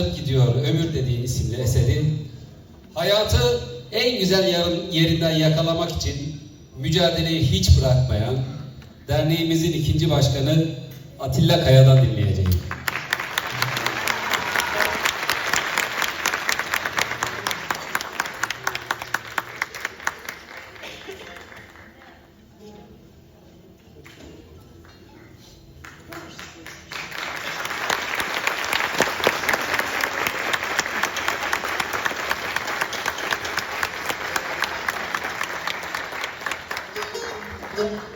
gidiyor Ömür dediğin isimli eserin hayatı en güzel yarın yerinden yakalamak için mücadeleyi hiç bırakmayan derneğimizin ikinci başkanı Atilla Kaya'dan dinleyeceğiz. Gracias.